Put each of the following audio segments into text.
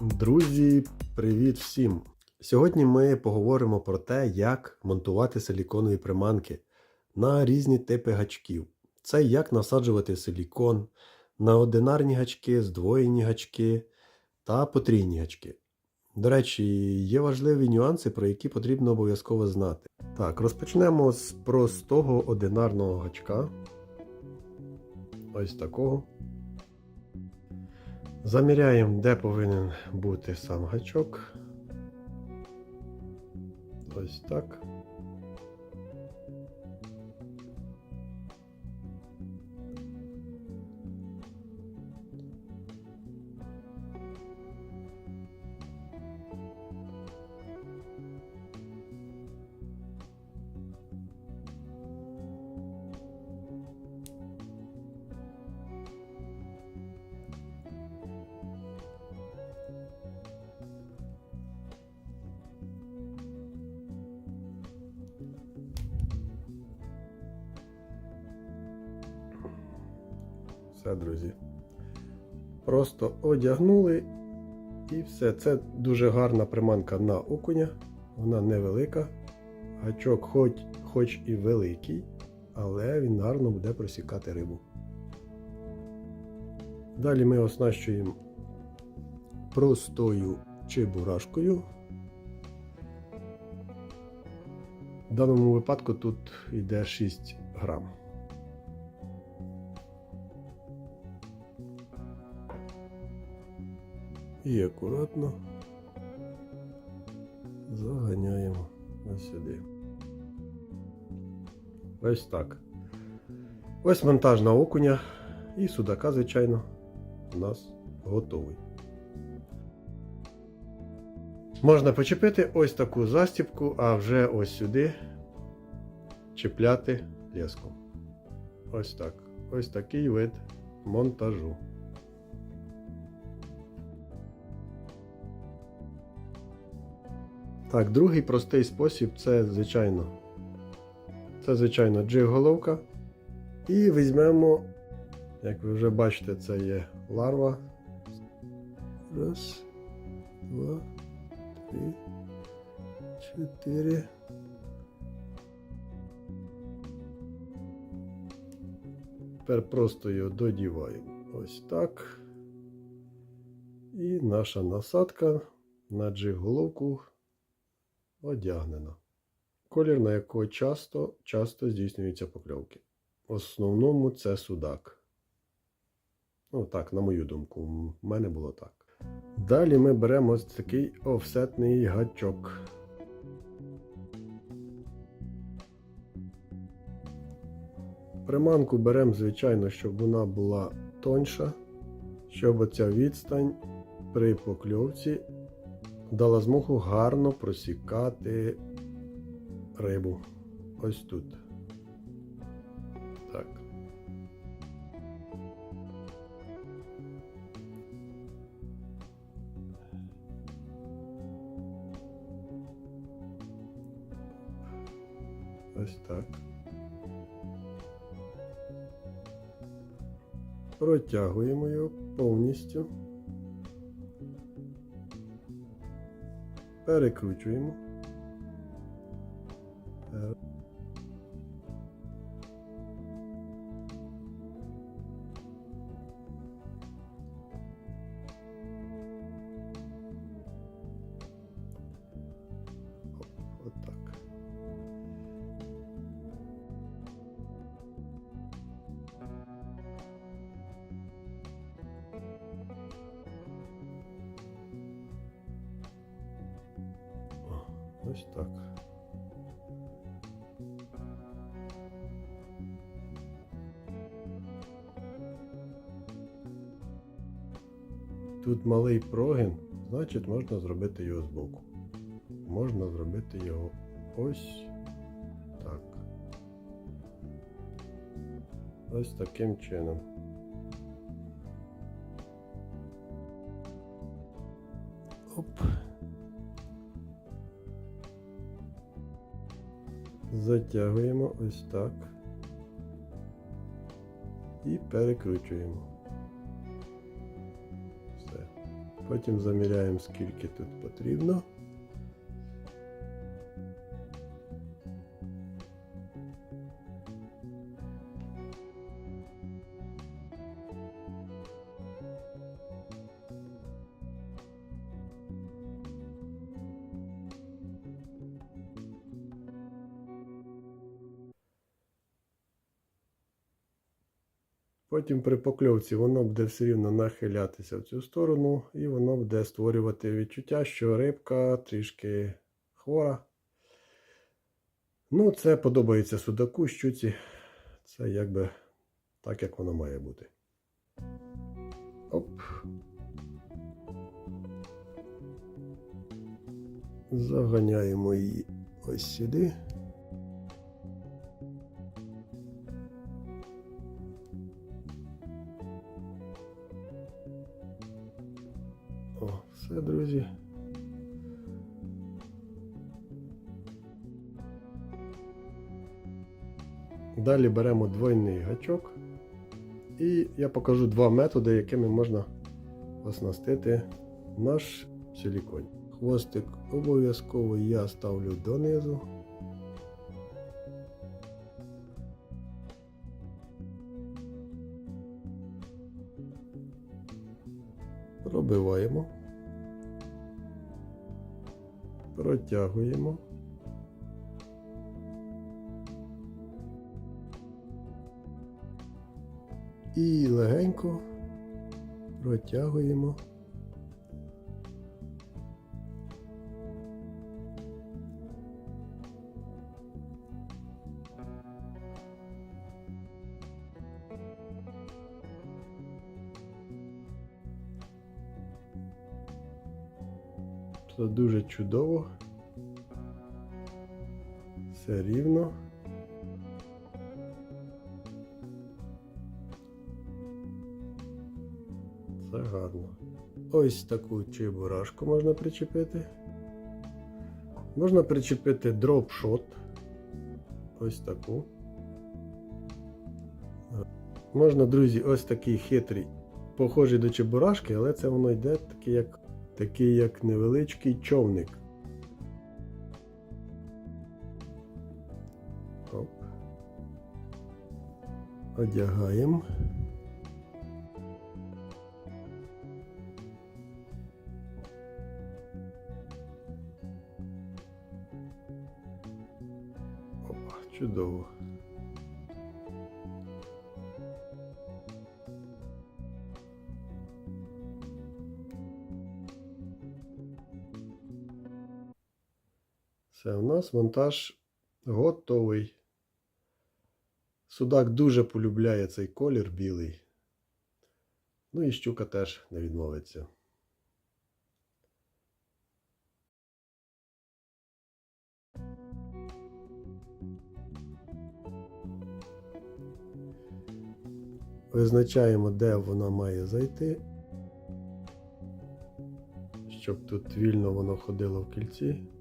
Друзі, привіт всім! Сьогодні ми поговоримо про те, як монтувати силіконові приманки на різні типи гачків. Це як насаджувати силікон на одинарні гачки, здвоєні гачки та потрійні гачки. До речі, є важливі нюанси, про які потрібно обов'язково знати. Так, розпочнемо з простого одинарного гачка. Ось такого. Заміряємо, де повинен бути сам гачок. Ось так. Все, друзі. Просто одягнули і все. Це дуже гарна приманка на окуня. Вона невелика. Гачок хоч, хоч і великий, але він гарно буде просікати рибу. Далі ми оснащуємо простою чебурашкою. В даному випадку тут йде 6 грам. І акуратно заганяємо ось сюди. Ось так. Ось монтаж на окуня і судака, звичайно, у нас готовий. Можна почепити ось таку застібку, а вже ось сюди чіпляти леском. Ось так. Ось такий вид монтажу. Так, другий простий спосіб це, звичайно, це, звичайно, джиг-головка. І візьмемо, як ви вже бачите, це є ларва. Раз, два, три, чотири. Тепер просто його додіваємо. Ось так. І наша насадка на джиг-головку одягнена. Колір, на якого часто часто здійснюються покльовки. В основному це судак. Ну так, на мою думку, в мене було так. Далі ми беремо ось такий офсетний гачок. Приманку беремо, звичайно, щоб вона була тоньша, щоб оця відстань при покльовці дала змогу гарно просікати рибу. Ось тут. Так. Ось так. Протягуємо його повністю. Перекручуємо. Ось так. Тут малий прогін, значить можна зробити його збоку. Можна зробити його ось так. Ось таким чином. Затягуємо ось так. І перекручуємо. Все. Потім заміряємо, скільки тут потрібно. Потім при покльовці воно буде все рівно нахилятися в цю сторону, і воно буде створювати відчуття, що рибка трішки хвора. Ну, це подобається судаку, щуці. Це якби так, як воно має бути. Оп. Заганяємо її ось сюди. Все, друзі. Далі беремо двойний гачок. І я покажу два методи, якими можна оснастити наш силікон. Хвостик обов'язково я ставлю донизу. Пробиваємо. Протягуємо. І легенько протягуємо. Це дуже чудово. Все рівно. Це гарно. Ось таку чебурашку можна причепити. Можна причепити дропшот. Ось таку. Можна, друзі, ось такий хитрий, похожий до чебурашки, але це воно йде такий як, такий як невеличкий човник. Оп. Одягаємо. Чудово. Все, у нас монтаж готовий. Судак дуже полюбляє цей колір білий. Ну і щука теж не відмовиться. Визначаємо, де вона має зайти, щоб тут вільно воно ходило в кільці.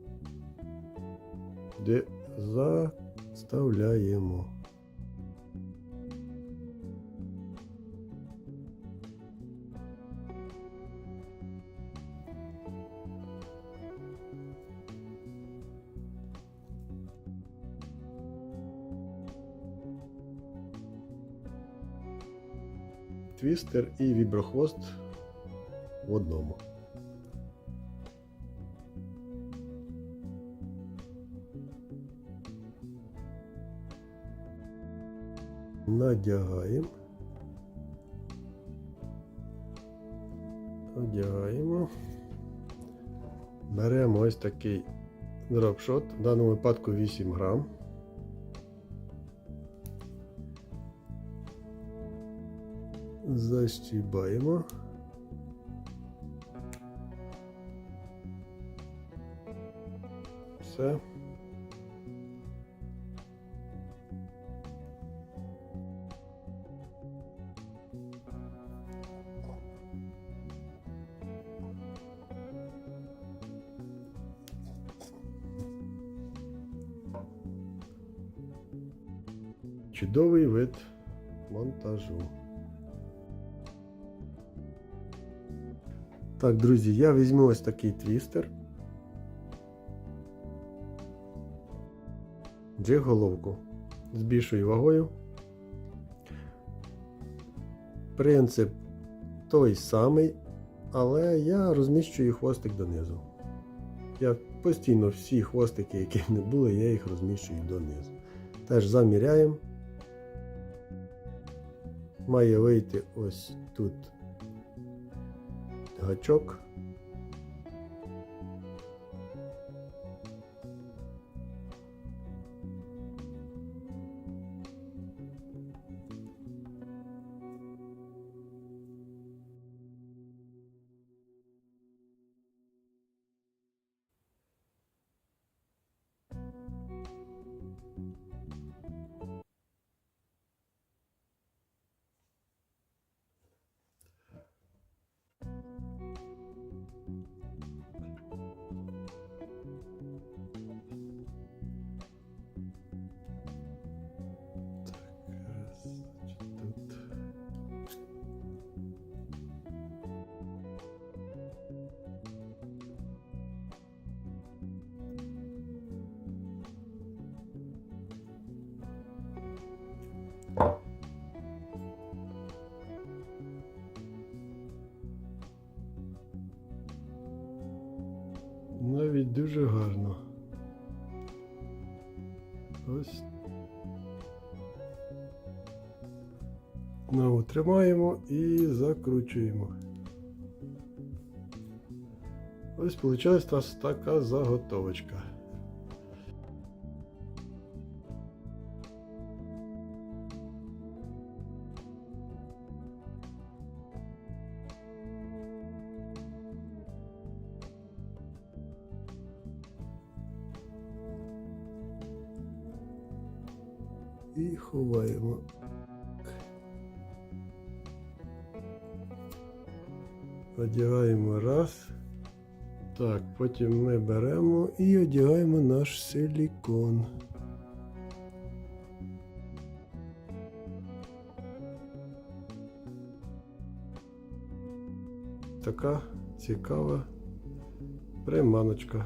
Де заставляємо. Твістер і віброхвост в одному. Надягаємо. Одягаємо. Беремо ось такий дропшот, в даному випадку 8 грам. Защібаємо. Все. Чудовий вид монтажу. Так, друзі, я візьму ось такий твістер. Джиг головку з більшою вагою. Принцип той самий, але я розміщую хвостик донизу. Я постійно всі хвостики, які мене були, я їх розміщую донизу. Теж заміряємо. Має вийти ось тут гачок. Дуже гарно. Ось Ну, тримаємо і закручуємо. Ось виходить у нас така заготовочка. І ховаємо. Одягаємо раз. Так, потім ми беремо і одягаємо наш силікон. Така цікава приманочка.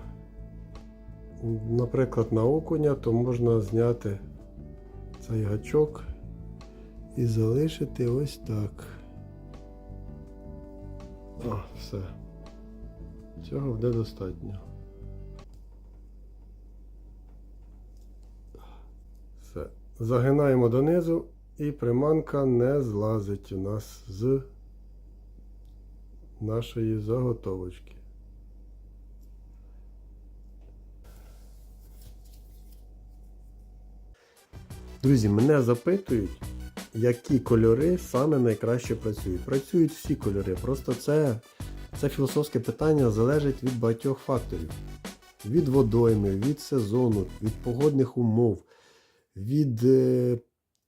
Наприклад, на окуня, то можна зняти цей гачок і залишити ось так. О, все. Цього буде достатньо. Все. Загинаємо донизу і приманка не злазить у нас з нашої заготовочки. Друзі, мене запитують, які кольори саме найкраще працюють. Працюють всі кольори, просто це, це філософське питання залежить від багатьох факторів. Від водойми, від сезону, від погодних умов, від е,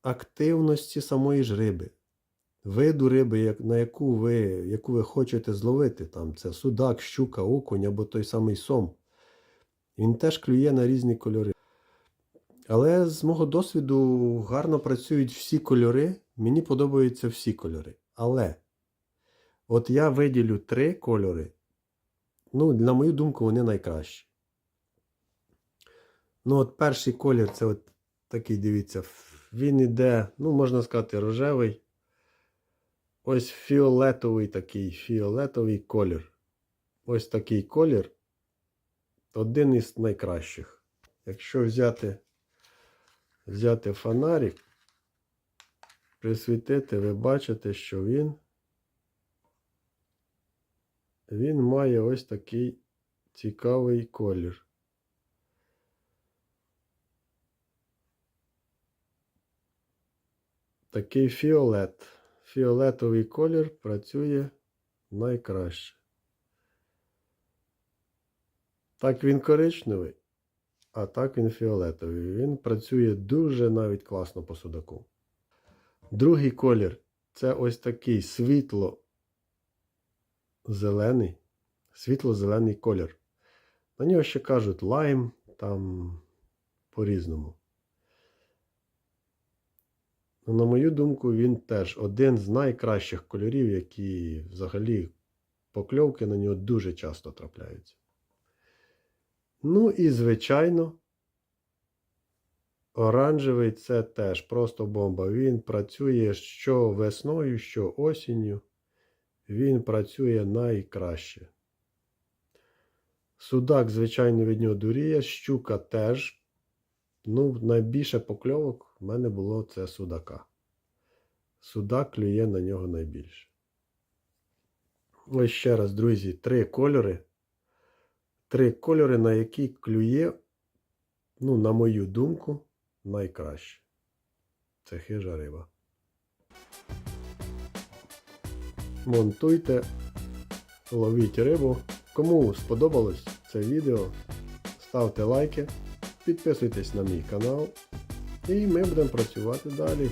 активності самої ж риби, виду риби, на яку ви, яку ви хочете зловити. Там Це судак, щука, окунь або той самий сом. Він теж клює на різні кольори. Але з мого досвіду гарно працюють всі кольори. Мені подобаються всі кольори. Але от я виділю три кольори. Ну, на мою думку, вони найкращі. Ну, от перший колір це от такий, дивіться, він іде, ну, можна сказати, рожевий. Ось фіолетовий такий фіолетовий колір. Ось такий колір. Один із найкращих. Якщо взяти взяти фонарик, присвітити, ви бачите, що він, він має ось такий цікавий колір. Такий фіолет. Фіолетовий колір працює найкраще. Так він коричневий. А так він фіолетовий. Він працює дуже навіть класно по судаку. Другий колір це ось такий світло-зелений, світло-зелений колір. На нього ще кажуть лайм, там по-різному. Ну, на мою думку, він теж один з найкращих кольорів, які взагалі покльовки на нього дуже часто трапляються. Ну і, звичайно, оранжевий це теж просто бомба. Він працює що весною, що осінню. Він працює найкраще. Судак, звичайно, від нього дуріє, щука теж. Ну, найбільше покльовок в мене було це судака. Судак клює на нього найбільше. Ось ще раз, друзі, три кольори. Три кольори, на які клює, ну, на мою думку, найкраще. Це хижа риба. Монтуйте, ловіть рибу. Кому сподобалось це відео, ставте лайки, підписуйтесь на мій канал. І ми будемо працювати далі.